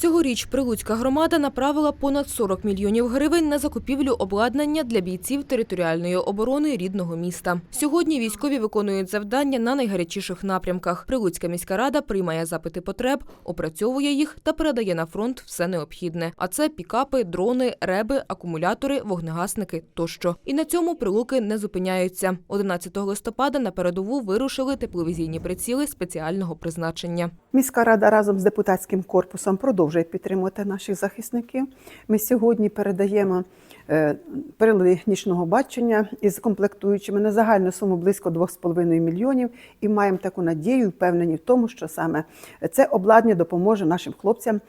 Цьогоріч Прилуцька громада направила понад 40 мільйонів гривень на закупівлю обладнання для бійців територіальної оборони рідного міста. Сьогодні військові виконують завдання на найгарячіших напрямках. Прилуцька міська рада приймає запити потреб, опрацьовує їх та передає на фронт все необхідне. А це пікапи, дрони, реби, акумулятори, вогнегасники тощо. І на цьому прилуки не зупиняються. 11 листопада на передову вирушили тепловізійні приціли спеціального призначення. Міська рада разом з депутатським корпусом продовжує підтримувати наших захисників. Ми сьогодні передаємо е, прилади нічного бачення із комплектуючими на загальну суму близько 2,5 мільйонів і маємо таку надію, впевнені в тому, що саме це обладнання допоможе нашим хлопцям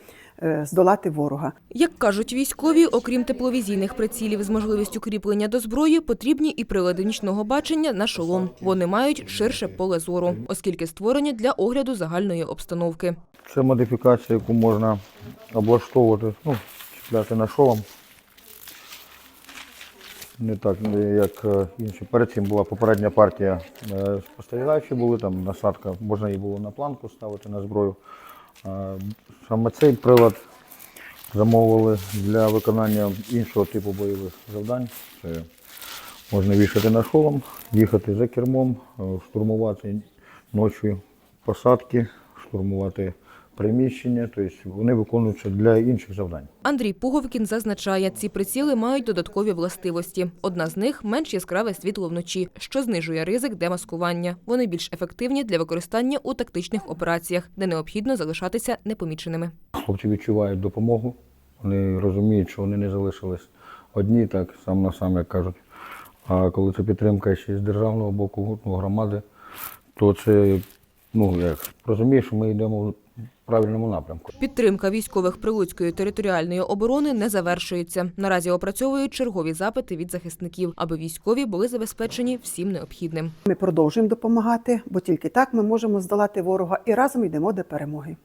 е, здолати ворога. Як кажуть військові, окрім тепловізійних прицілів з можливістю кріплення до зброї, потрібні і прилади нічного бачення на шолом. Вони мають ширше поле зору, оскільки створені для огляду загальної обстановки. Це модифікація, яку можна облаштовувати, ну, чіпляти на шолом. Не так, як е, інші. Перед цим була попередня партія е, спостерігачі були, там насадка, можна її було на планку ставити на зброю. Саме цей прилад замовили для виконання іншого типу бойових завдань. Це можна вішати на шолом, їхати за кермом, е, штурмувати ночі посадки, штурмувати приміщення. Тобто вони виконуються для інших завдань. Андрій Пуговкін зазначає, ці приціли мають додаткові властивості. Одна з них менш яскраве світло вночі, що знижує ризик демаскування. Вони більш ефективні для використання у тактичних операціях, де необхідно залишатися непоміченими. Хлопці відчувають допомогу, вони розуміють, що вони не залишились одні, так сам на сам, як кажуть. А коли це підтримка ще з державного боку громади, то це ну як розумієш, що ми йдемо в правильному напрямку. Підтримка військових Прилуцької територіальної оборони не завершується. Наразі опрацьовують чергові запити від захисників, аби військові були забезпечені всім необхідним. Ми продовжуємо допомагати, бо тільки так ми можемо здолати ворога і разом йдемо до перемоги.